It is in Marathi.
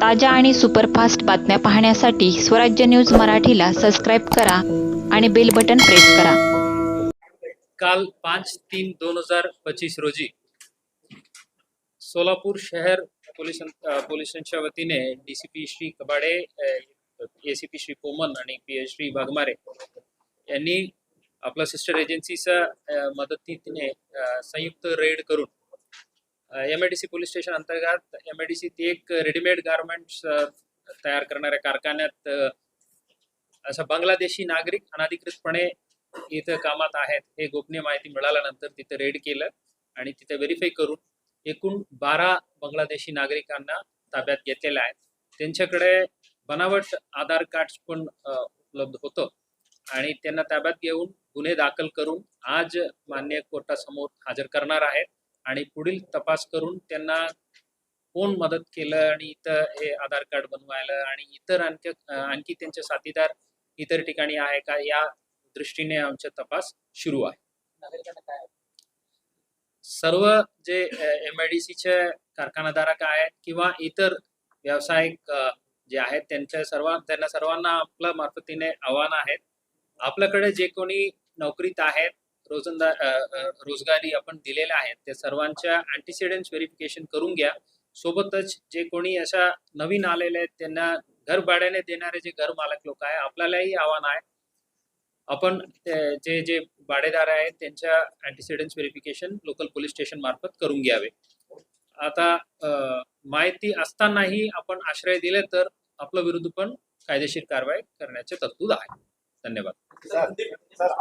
ताज्या आणि सुपरफास्ट बातम्या पाहण्यासाठी स्वराज्य न्यूज मराठीला सबस्क्राईब करा आणि बेल बटन प्रेस करा. काल पाच तीन दोन हजार पच्चीस रोजी सोलापूर शहर पोलीस पोलिसांच्या वतीने D C P Shri Kabade A C P Shri Poman आणि पी एच श्री वाघमारे यांनी आपल्या सिस्टर एजन्सीच्या मदतीने संयुक्त रेड करून एमआयडीसी पोलीस स्टेशन अंतर्गत एमआयडीसी ती एक रेडीमेड गारमेंट्स तयार करणाऱ्या कारखान्यात असं असा बांगलादेशी नागरिक अनाधिकृतपणे इथं कामात आहेत. हे गोपनीय माहिती मिळाल्यानंतर तिथं रेड केलं आणि तिथे व्हेरीफाय करून एकूण बारा बांगलादेशी नागरिकांना ताब्यात घेतलेल्या आहेत. त्यांच्याकडे बनावट आधार कार्ड पण उपलब्ध होतं आणि त्यांना ताब्यात घेऊन गुन्हे दाखल करून आज मान्य कोर्टासमोर हजर करणार आहेत. आणि पुढील तपास करून त्यांना कोण मदत केलं आणि इथं हे आधार कार्ड बनवायला आणि इतर आणखी आणखी त्यांचे साथीदार इतर ठिकाणी आहे का या दृष्टीने आमचा तपास सुरू आहे. सर्व जे एम आय डी सीचे कारखानाधारक आहेत किंवा इतर व्यावसायिक जे आहेत त्यांच्या सर्व त्यांना सर्वांना आपल्या मार्फतीने आव्हान आहेत. आपल्याकडे जे कोणी नोकरीत आहेत रोजंदार रोजगारी आपण दिलेल्या आहेत. त्या सर्वांच्या अँटीसिडेंट व्हेरिफिकेशन करून घ्या. सोबतच जे कोणी अशा नवीन आलेले आहेत त्यांना घर भाड्याने देणारे जे घर मालक लोक आहे आपल्यालाही आव्हान आहे. आपण जे जे भाडेदार आहेत त्यांच्या antecedent verification local police station मार्फत करून घ्यावे. आता माहिती असतानाही आपण आश्रय दिले तर आपल्या विरुद्ध पण कायदेशीर कारवाई करण्याचे तरतूद आहे. धन्यवाद. Sir sir